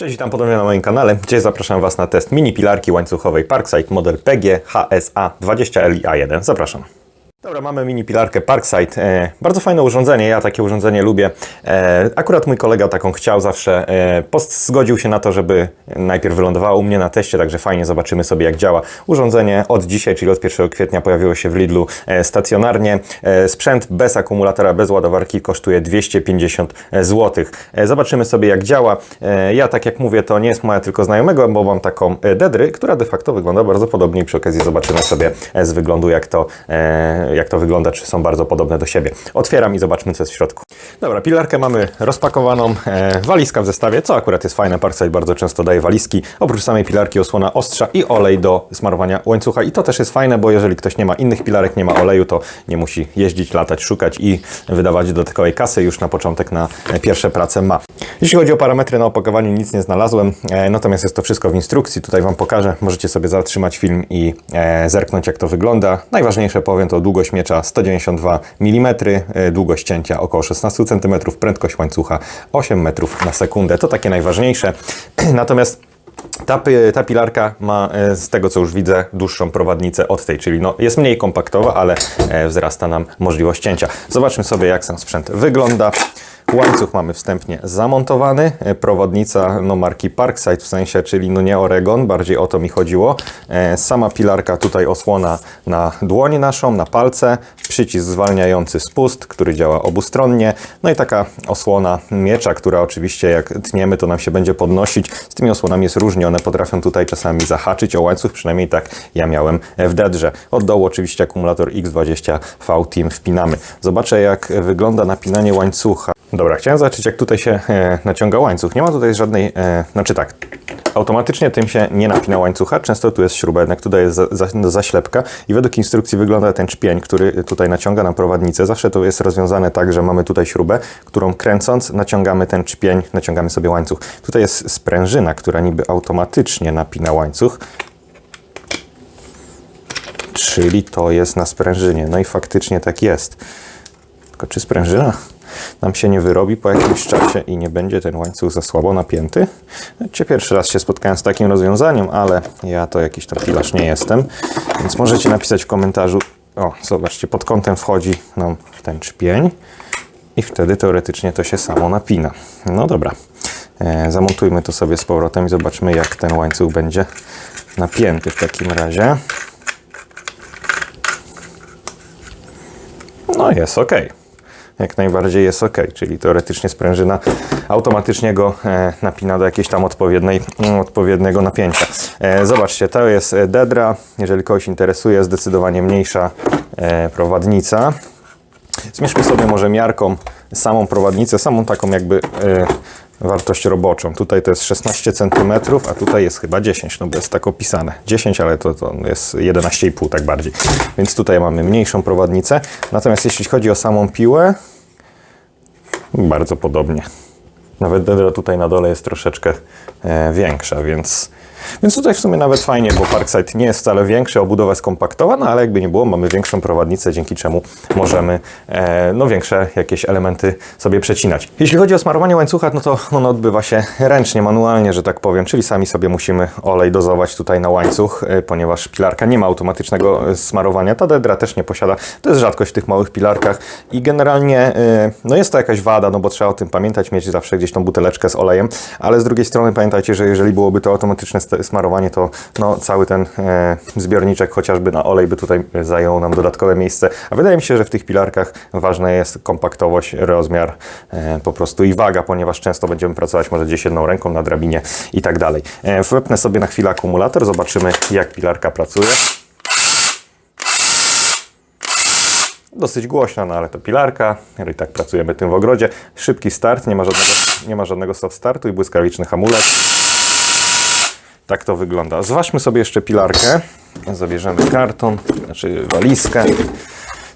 Cześć, witam ponownie na moim kanale. Dzisiaj zapraszam Was na test mini pilarki łańcuchowej Parkside model PG HSA 20LI-A1. Zapraszam. Dobra, mamy mini pilarkę Parkside. E, bardzo fajne urządzenie, ja takie urządzenie lubię. E, akurat mój kolega taką chciał zawsze. E, post zgodził się na to, żeby najpierw wylądowała u mnie na teście, także fajnie zobaczymy sobie jak działa. Urządzenie od dzisiaj, czyli od 1 kwietnia pojawiło się w Lidlu e, stacjonarnie. E, sprzęt bez akumulatora, bez ładowarki kosztuje 250 zł. E, zobaczymy sobie jak działa. E, ja tak jak mówię, to nie jest moja tylko znajomego, bo mam taką e, Dedry, która de facto wygląda bardzo podobnie i przy okazji zobaczymy sobie e, z wyglądu jak to, e, jak to wygląda, czy są bardzo podobne do siebie. Otwieram i zobaczmy co jest w środku. Dobra, pilarkę mamy rozpakowaną, e, walizka w zestawie, co akurat jest fajne, Parkside bardzo często daje walizki. Oprócz samej pilarki osłona ostrza i olej do smarowania łańcucha i to też jest fajne, bo jeżeli ktoś nie ma innych pilarek, nie ma oleju, to nie musi jeździć, latać, szukać i wydawać dodatkowej kasy już na początek na pierwsze prace ma. Jeśli chodzi o parametry na opakowaniu, nic nie znalazłem, e, natomiast jest to wszystko w instrukcji. Tutaj Wam pokażę. Możecie sobie zatrzymać film i e, zerknąć, jak to wygląda. Najważniejsze powiem to długość miecza 192 mm, e, długość cięcia około 16 cm, prędkość łańcucha 8 metrów na sekundę. To takie najważniejsze. Natomiast ta, ta pilarka ma, e, z tego co już widzę, dłuższą prowadnicę od tej, czyli no, jest mniej kompaktowa, ale e, wzrasta nam możliwość cięcia. Zobaczmy sobie, jak ten sprzęt wygląda. Łańcuch mamy wstępnie zamontowany, e, prowadnica no, marki Parkside w sensie, czyli no nie Oregon, bardziej o to mi chodziło. E, Sama pilarka tutaj osłona na dłoń naszą, na palce, przycisk zwalniający spust, który działa obustronnie, no i taka osłona miecza, która oczywiście jak tniemy, to nam się będzie podnosić. Z tymi osłonami jest różnie, one potrafią tutaj czasami zahaczyć o łańcuch, przynajmniej tak ja miałem w Dedrze. Od dołu oczywiście akumulator X20 V-Team wpinamy. Zobaczę jak wygląda napinanie łańcucha. Dobra, chciałem zobaczyć jak tutaj się e, naciąga łańcuch. Nie ma tutaj żadnej, e, znaczy tak, automatycznie tym się nie napina łańcucha. Często tu jest śruba, jednak tutaj jest za, za, zaślepka i według instrukcji wygląda ten czpień, który tutaj naciąga nam prowadnicę. Zawsze to jest rozwiązane tak, że mamy tutaj śrubę, którą kręcąc naciągamy ten czpień, naciągamy sobie łańcuch. Tutaj jest sprężyna, która niby automatycznie napina łańcuch. Czyli to jest na sprężynie. No i faktycznie tak jest. Tylko czy sprężyna nam się nie wyrobi po jakimś czasie i nie będzie ten łańcuch za słabo napięty? Cię pierwszy raz się spotkałem z takim rozwiązaniem, ale ja to jakiś tam pilarz nie jestem, więc możecie napisać w komentarzu. O, zobaczcie, pod kątem wchodzi nam ten czpień i wtedy teoretycznie to się samo napina. No dobra, e, zamontujmy to sobie z powrotem i zobaczmy jak ten łańcuch będzie napięty w takim razie. No jest ok. Jak najbardziej jest ok, czyli teoretycznie sprężyna automatycznie go e, napina do jakiejś tam odpowiedniej, mm, odpowiedniego napięcia. E, zobaczcie, to jest Dedra. Jeżeli kogoś interesuje, zdecydowanie mniejsza e, prowadnica. Zmierzmy sobie może miarką samą prowadnicę, samą taką jakby wartość roboczą. Tutaj to jest 16 cm, a tutaj jest chyba 10, no bo jest tak opisane. 10, ale to, to jest 11,5 tak bardziej. Więc tutaj mamy mniejszą prowadnicę. Natomiast jeśli chodzi o samą piłę, bardzo podobnie. Nawet Dedra tutaj na dole jest troszeczkę e, większa, więc, więc tutaj w sumie nawet fajnie, bo Parkside nie jest wcale większy, obudowa jest kompaktowa, no ale jakby nie było, mamy większą prowadnicę, dzięki czemu możemy e, no, większe jakieś elementy sobie przecinać. Jeśli chodzi o smarowanie łańcucha, no to ono odbywa się ręcznie, manualnie, że tak powiem, czyli sami sobie musimy olej dozować tutaj na łańcuch, e, ponieważ pilarka nie ma automatycznego e, smarowania, ta Dedra też nie posiada, to jest rzadkość w tych małych pilarkach i generalnie e, no jest to jakaś wada, no bo trzeba o tym pamiętać, mieć zawsze gdzieś tą buteleczkę z olejem, ale z drugiej strony pamiętajcie, że jeżeli byłoby to automatyczne smarowanie, to no, cały ten e, zbiorniczek chociażby na olej by tutaj zajął nam dodatkowe miejsce, a wydaje mi się, że w tych pilarkach ważna jest kompaktowość, rozmiar e, po prostu i waga, ponieważ często będziemy pracować może gdzieś jedną ręką na drabinie i tak dalej. E, wepnę sobie na chwilę akumulator, zobaczymy jak pilarka pracuje. dosyć głośno, no ale to pilarka, i tak pracujemy tym w ogrodzie. Szybki start, nie ma żadnego, nie ma żadnego soft startu i błyskawiczny hamulec. Tak to wygląda. Zważmy sobie jeszcze pilarkę. Zabierzemy karton, znaczy walizkę.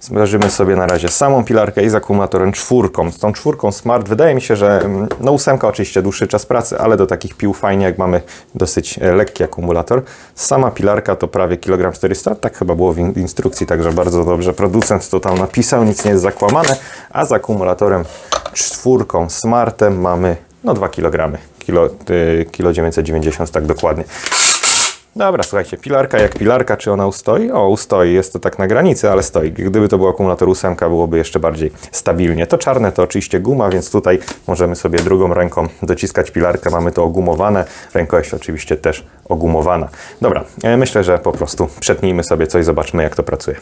Zważymy sobie na razie samą pilarkę i z akumulatorem czwórką. Z tą czwórką Smart wydaje mi się, że mm, no ósemka oczywiście dłuższy czas pracy, ale do takich pił fajnie, jak mamy dosyć e, lekki akumulator. Sama pilarka to prawie kilogram 400, tak chyba było w in- instrukcji, także bardzo dobrze producent to tam napisał, nic nie jest zakłamane, a z akumulatorem czwórką Smartem mamy no 2 kg. Kilo, y, kilo 990 tak dokładnie. Dobra, słuchajcie, pilarka jak pilarka, czy ona ustoi? O, ustoi, jest to tak na granicy, ale stoi. Gdyby to był akumulator 8, byłoby jeszcze bardziej stabilnie. To czarne to oczywiście guma, więc tutaj możemy sobie drugą ręką dociskać pilarkę. Mamy to ogumowane, rękojeść oczywiście też ogumowana. Dobra, e, myślę, że po prostu przetnijmy sobie coś, zobaczmy jak to pracuje.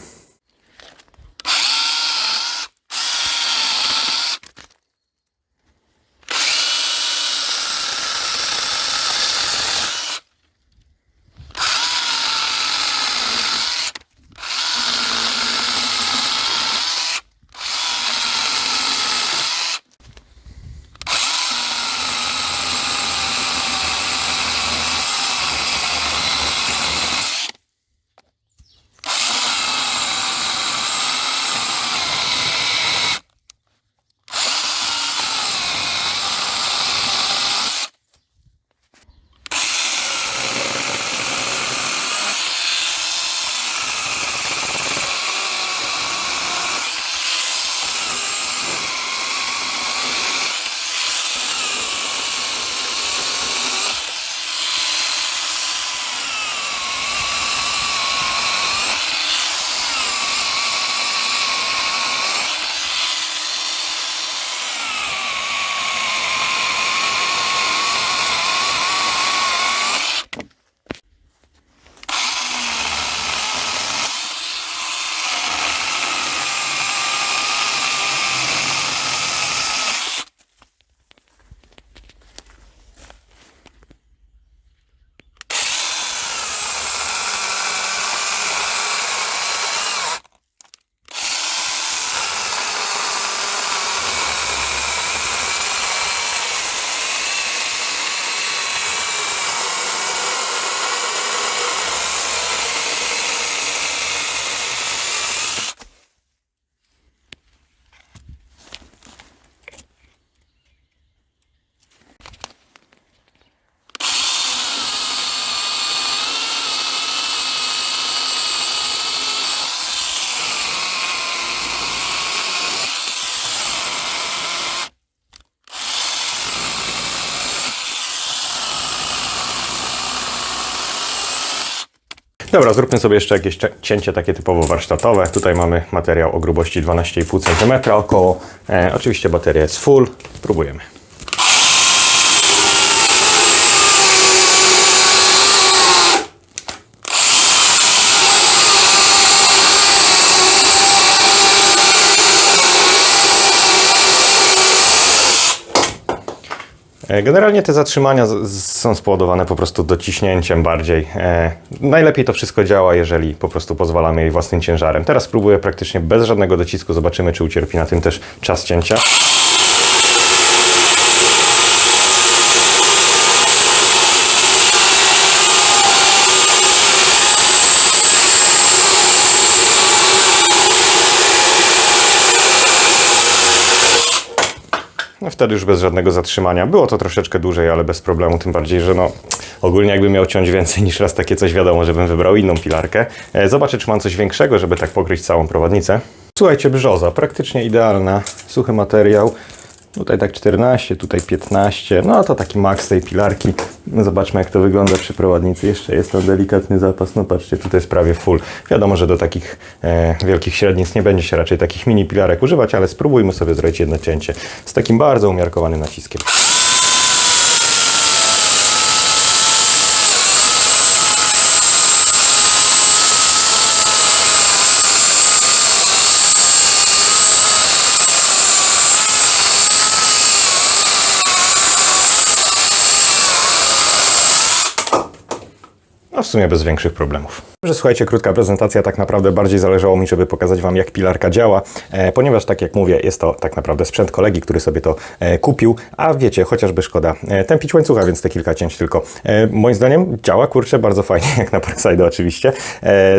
Dobra, zróbmy sobie jeszcze jakieś cie- cięcie takie typowo warsztatowe. Tutaj mamy materiał o grubości 12,5 cm około. E, oczywiście bateria jest full. Próbujemy. Generalnie te zatrzymania są spowodowane po prostu dociśnięciem bardziej. E, najlepiej to wszystko działa, jeżeli po prostu pozwalamy jej własnym ciężarem. Teraz spróbuję praktycznie bez żadnego docisku, zobaczymy czy ucierpi na tym też czas cięcia. No wtedy już bez żadnego zatrzymania. Było to troszeczkę dłużej, ale bez problemu, tym bardziej, że no ogólnie jakbym miał ciąć więcej niż raz takie coś, wiadomo, żebym wybrał inną pilarkę. E, zobaczę, czy mam coś większego, żeby tak pokryć całą prowadnicę. Słuchajcie, brzoza, praktycznie idealna, suchy materiał. Tutaj tak 14, tutaj 15, no to taki maks tej pilarki. Zobaczmy jak to wygląda przy prowadnicy. Jeszcze jest tam delikatny zapas, no patrzcie, tutaj jest prawie full. Wiadomo, że do takich e, wielkich średnic nie będzie się raczej takich mini pilarek używać, ale spróbujmy sobie zrobić jedno cięcie z takim bardzo umiarkowanym naciskiem. No w sumie bez większych problemów. Że słuchajcie, krótka prezentacja, tak naprawdę bardziej zależało mi, żeby pokazać Wam, jak pilarka działa, e, ponieważ tak jak mówię, jest to tak naprawdę sprzęt kolegi, który sobie to e, kupił, a wiecie, chociażby szkoda e, tępić łańcucha, więc te kilka cięć tylko. E, moim zdaniem działa, kurczę, bardzo fajnie, jak na Parkside oczywiście. E,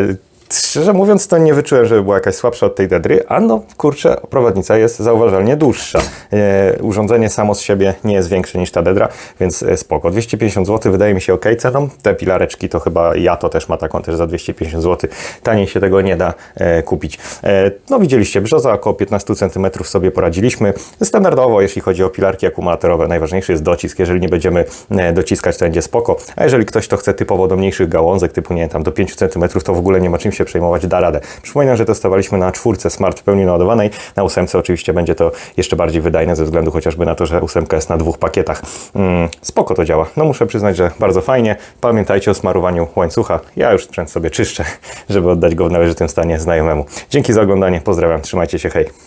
szczerze mówiąc, to nie wyczułem, żeby była jakaś słabsza od tej Dedry, a no kurczę, prowadnica jest zauważalnie dłuższa. E, urządzenie samo z siebie nie jest większe niż ta Dedra, więc e, spoko. 250 zł wydaje mi się ok ceną. Te pilareczki to chyba ja to też ma taką też za 250 zł. Taniej się tego nie da e, kupić. E, no widzieliście, brzoza około 15 cm sobie poradziliśmy. Standardowo, jeśli chodzi o pilarki akumulatorowe, najważniejszy jest docisk. Jeżeli nie będziemy e, dociskać, to będzie spoko. A jeżeli ktoś to chce typowo do mniejszych gałązek, typu nie wiem, tam do 5 cm, to w ogóle nie ma czym się przejmować, da radę. Przypominam, że testowaliśmy na czwórce Smart w pełni naładowanej. Na ósemce oczywiście będzie to jeszcze bardziej wydajne, ze względu chociażby na to, że ósemka jest na dwóch pakietach. Mm, spoko to działa. No muszę przyznać, że bardzo fajnie. Pamiętajcie o smarowaniu łańcucha. Ja już sprzęt sobie czyszczę, żeby oddać go w należytym stanie znajomemu. Dzięki za oglądanie. Pozdrawiam. Trzymajcie się. Hej.